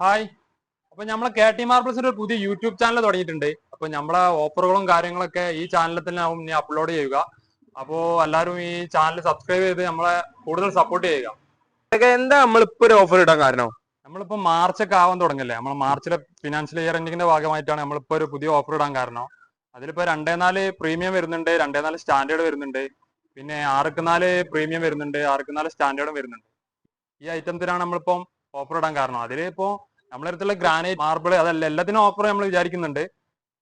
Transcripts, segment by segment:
Hi അപ്പൊ നമ്മളെ K T മാർബിൾസിന്റെ ഒരു പുതിയ യൂട്യൂബ് ചാനൽ തുടങ്ങിയിട്ടുണ്ട്. അപ്പൊ നമ്മളെ ഓഫറുകളും കാര്യങ്ങളൊക്കെ ഈ ചാനലിൽ തന്നെ ആവും ഇനി അപ്ലോഡ് ചെയ്യുക. അപ്പോ എല്ലാവരും ഈ ചാനൽ സബ്സ്ക്രൈബ് ചെയ്ത് നമ്മളെ കൂടുതൽ സപ്പോർട്ട് ചെയ്യുക. ഇതൊക്കെ എന്താ നമ്മളിപ്പോ ഒരു ഓഫർ ഇടാൻ കാരണം? നമ്മളിപ്പോ മാർച്ച് ഒക്കെ ആവാൻ തുടങ്ങല്ലേ? നമ്മൾ മാർച്ചിലെ ഫിനാൻഷ്യൽ ഇയർ എൻഡിങ്ങിന്റെ ഭാഗമായിട്ടാണ് നമ്മളിപ്പോ ഒരു പുതിയ ഓഫർ ഇടാൻ കാരണം. അതിലിപ്പോ രണ്ടേ നാല് പ്രീമിയം വരുന്നുണ്ട് രണ്ടേ നാല് സ്റ്റാൻഡേർഡ് വരുന്നുണ്ട്. പിന്നെ ആർക്ക് നാല് പ്രീമിയം വരുന്നുണ്ട് ആർക്ക് നാല് സ്റ്റാൻഡേർഡും വരുന്നുണ്ട്. ഈ ഐറ്റംസിനാണ് നമ്മളിപ്പം ഓഫർ ഇടാൻ കാരണം. അതിലിപ്പോ നമ്മളെ അടുത്തുള്ള ഗ്രാനൈറ്റ് മാർബിൾ അതല്ല എല്ലാത്തിനും ഓഫർ നമ്മൾ വിചാരിക്കുന്നുണ്ട്.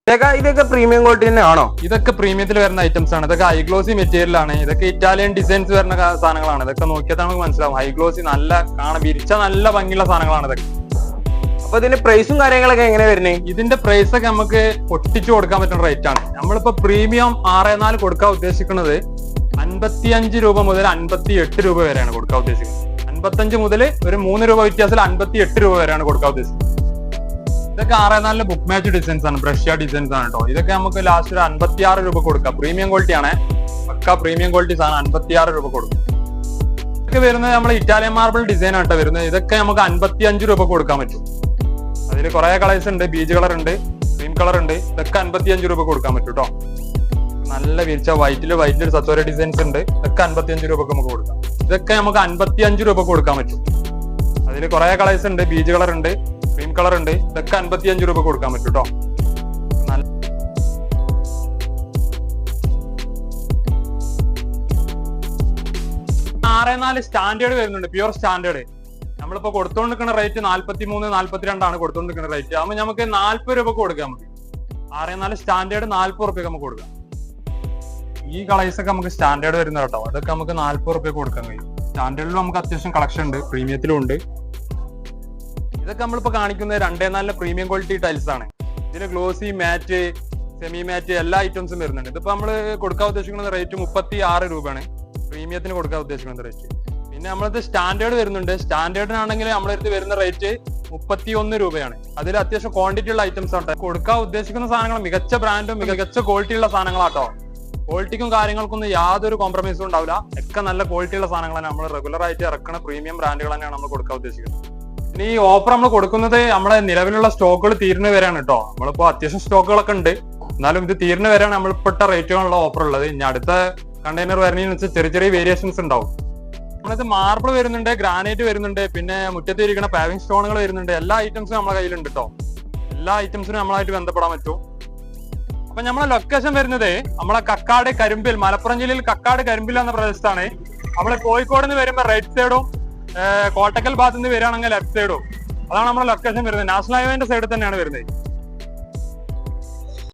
ഇതൊക്കെ ഇതൊക്കെ പ്രീമിയം ക്വാളിറ്റി തന്നെ ആണോ? ഇതൊക്കെ പ്രീമിയത്തിൽ വരുന്ന ഐറ്റംസ് ആണ്. ഇതൊക്കെ ഹൈ ഗ്ലോസി മെറ്റീരിയൽ ആണ്. ഇതൊക്കെ ഇറ്റാലിയൻ ഡിസൈൻസ് വരുന്ന സാധനങ്ങളാണ്. ഇതൊക്കെ നോക്കിയാൽ നമുക്ക് മനസ്സിലാവും. ഹൈ ഗ്ലോസി നല്ല കാണാൻ വിരിച്ച നല്ല ഭംഗിയുള്ള സാധനങ്ങളാണ് ഇതൊക്കെ. അപ്പൊ ഇതിന്റെ പ്രൈസും കാര്യങ്ങളൊക്കെ എങ്ങനെ വരുന്നേ? ഇതിന്റെ പ്രൈസ് ഒക്കെ നമുക്ക് പൊട്ടിച്ചു കൊടുക്കാൻ പറ്റുന്ന റേറ്റ് ആണ്. നമ്മളിപ്പോ പ്രീമിയം ആറ് നാല് കൊടുക്കാൻ ഉദ്ദേശിക്കുന്നത് അൻപത്തിയഞ്ച് രൂപ മുതൽ അൻപത്തി എട്ട് രൂപ വരെയാണ് കൊടുക്കാൻ ഉദ്ദേശിക്കുന്നത്. അൻപത്തഞ്ച് മുതൽ ഒരു മൂന്ന് രൂപ വ്യത്യാസത്തിൽ അൻപത്തി എട്ട് രൂപ വരെയാണ് കൊടുക്കാൻ ഉദ്ദേശിക്കുന്നത് ഇതൊക്കെ ആറേ നാലിലെ ബുക്ക് മാച്ച് ഡിസൈൻസ് ആണ് ബ്രഷ്യ ഡിസൈൻസ് ആണ് കേട്ടോ ഇതൊക്കെ നമുക്ക് ലാസ്റ്റ് ഒരു അൻപത്തി ആറ് രൂപ കൊടുക്കാം. പ്രീമിയം ക്വാളിറ്റി ആണ്. പക്ക പ്രീമിയം ക്വാളിറ്റി സാധനം അൻപത്തി ആറ് രൂപ കൊടുക്കും. ഇതൊക്കെ വരുന്നത് നമ്മൾ ഇറ്റാലിയൻ മാർബിൾ ഡിസൈൻ ആട്ടോ വരുന്നത്. ഇതൊക്കെ നമുക്ക് അൻപത്തി അഞ്ച് രൂപ കൊടുക്കാൻ പറ്റും. അതിൽ കുറെ കളേഴ്സ് ഉണ്ട്. ബീച്ച് കളർ ഉണ്ട് ക്രീം കളർ ഉണ്ട്. ഇതൊക്കെ അൻപത്തി അഞ്ച് രൂപ കൊടുക്കാൻ പറ്റും കേട്ടോ നല്ല വിരിച്ച വൈറ്റിൽ വൈറ്റിൽ സത്തോര ഡിസൈൻസ് ഉണ്ട്. ഇതൊക്കെ അൻപത്തി അഞ്ച് രൂപക്ക് നമുക്ക് കൊടുക്കാം. ഇതൊക്കെ നമുക്ക് അൻപത്തി അഞ്ച് രൂപ കൊടുക്കാൻ പറ്റും. അതിൽ കുറെ കളേഴ്സ് ഉണ്ട് ബീജ് കളർ ഉണ്ട് ക്രീം കളർ ഉണ്ട്. ഇതൊക്കെ അൻപത്തി അഞ്ച് രൂപ കൊടുക്കാൻ പറ്റും കേട്ടോ ആറ് നാല് സ്റ്റാൻഡേർഡ് വരുന്നുണ്ട് പ്യുവർ സ്റ്റാൻഡേർഡ് നമ്മളിപ്പോ കൊടുത്തോണ്ടിരിക്കുന്ന റേറ്റ് നാല്പത്തി മൂന്ന് നാല്പത്തിരണ്ടാണ് കൊടുത്തോണ്ടിരിക്കുന്ന റേറ്റ് ആകുമ്പോൾ നമുക്ക് നാല്പത് രൂപ കൊടുക്കാൻ മതി. ആറ് നാല് സ്റ്റാൻഡേർഡ് നാല്പത് റുപ്യ നമുക്ക് കൊടുക്കാം. ഈ കളേഴ്സ് ഒക്കെ നമുക്ക് സ്റ്റാൻഡേർഡ് വരുന്ന കേട്ടോ. അതൊക്കെ നമുക്ക് നാല്പത് റുപ്യ കൊടുക്കാൻ കഴിയും. സ്റ്റാൻഡേർഡിൽ നമുക്ക് അത്യാവശ്യം കളക്ഷൻ ഉണ്ട്. പ്രീമിയത്തിലും ഉണ്ട്. ഇതൊക്കെ നമ്മളിപ്പോ കാണിക്കുന്നത് രണ്ടേ നാലിലെ പ്രീമിയം ക്വാളിറ്റി ടൈൽസ് ആണ്. ഇതിന് ഗ്ലോസി മാറ്റ് സെമി മാറ്റ് എല്ലാ ഐറ്റംസും വരുന്നുണ്ട്. ഇതിപ്പോ നമ്മൾ കൊടുക്കാൻ ഉദ്ദേശിക്കുന്ന റേറ്റ് മുപ്പത്തി ആറ് രൂപയാണ് പ്രീമിയത്തിന് കൊടുക്കാൻ ഉദ്ദേശിക്കുന്ന റേറ്റ് പിന്നെ നമ്മളത് സ്റ്റാൻഡേർഡ് വരുന്നുണ്ട്. സ്റ്റാൻഡേർഡിനാണെങ്കിൽ നമ്മളടുത്ത് വരുന്ന റേറ്റ് മുപ്പത്തി ഒന്ന് രൂപയാണ്. അതിൽ അത്യാവശ്യം ക്വാണ്ടിറ്റി ഉള്ള ഐറ്റംസ് ആണ് കൊടുക്കാൻ ഉദ്ദേശിക്കുന്ന സാധനങ്ങൾ മികച്ച ബ്രാൻഡും മികച്ച ക്വാളിറ്റി ഉള്ള സാധനങ്ങളാട്ടോ ക്വാളിറ്റിക്കും കാര്യങ്ങൾക്കൊന്നും യാതൊരു കോംപ്രമൈസും ഉണ്ടാവില്ല. ഒക്കെ നല്ല ക്വാളിറ്റിയുള്ള സാധനങ്ങളാണ് നമ്മൾ റെഗുലർ ആയിട്ട് ഇറക്കുന്ന പ്രീമിയം ബ്രാൻഡുകൾ തന്നെയാണ് നമ്മൾ കൊടുക്കാൻ ഉദ്ദേശിക്കുന്നത്. ഇനി ഈ ഓഫർ നമ്മൾ കൊടുക്കുന്നത് നമ്മുടെ നിലവിലുള്ള സ്റ്റോക്കുകൾ തീരുന്ന വരെയാണ് കേട്ടോ നമ്മളിപ്പോ അത്യാവശ്യം സ്റ്റോക്കുകളൊക്കെ ഉണ്ട്. എന്നാലും ഇത് തീരുന്ന വരെയാണ് നമ്മൾ ഇപ്പോഴത്തെ റേറ്റുകളുള്ള ഓഫർ ഉള്ളത്. ഇനി അടുത്ത കണ്ടെയ്നർ വരുന്നതിനനുസരിച്ച് ചെറിയ ചെറിയ വേരിയേഷൻസ് ഉണ്ടാവും. നമ്മളിത് മാർബിൾ വരുന്നുണ്ട് ഗ്രാനൈറ്റ് വരുന്നുണ്ട് പിന്നെ മുറ്റത്ത് ഇരിക്കുന്ന പാവിംഗ് സ്റ്റോണുകൾ വരുന്നുണ്ട്. എല്ലാ ഐറ്റംസും നമ്മളെ കയ്യിലുണ്ട് കേട്ടോ എല്ലാ ഐറ്റംസിനും നമ്മളായിട്ട് ബന്ധപ്പെടാൻ പറ്റും. അപ്പൊ നമ്മളെ ലൊക്കേഷൻ വരുന്നത് നമ്മളെ കക്കാട് കരിമ്പിൽ മലപ്പുറം ജില്ലയിൽ കക്കാട് കരിമ്പിൽ എന്ന പ്രദേശത്താണ്. നമ്മളെ കോഴിക്കോട് നിന്ന് വരുമ്പോൾ റൈറ്റ് സൈഡും കോട്ടക്കൽ ഭാഗത്ത് നിന്ന് വരികയാണെങ്കിൽ ലെഫ്റ്റ് സൈഡും അതാണ് നമ്മുടെ ലൊക്കേഷൻ വരുന്നത്. നാഷണൽ ഹൈവേന്റെ സൈഡിൽ തന്നെയാണ് വരുന്നത്.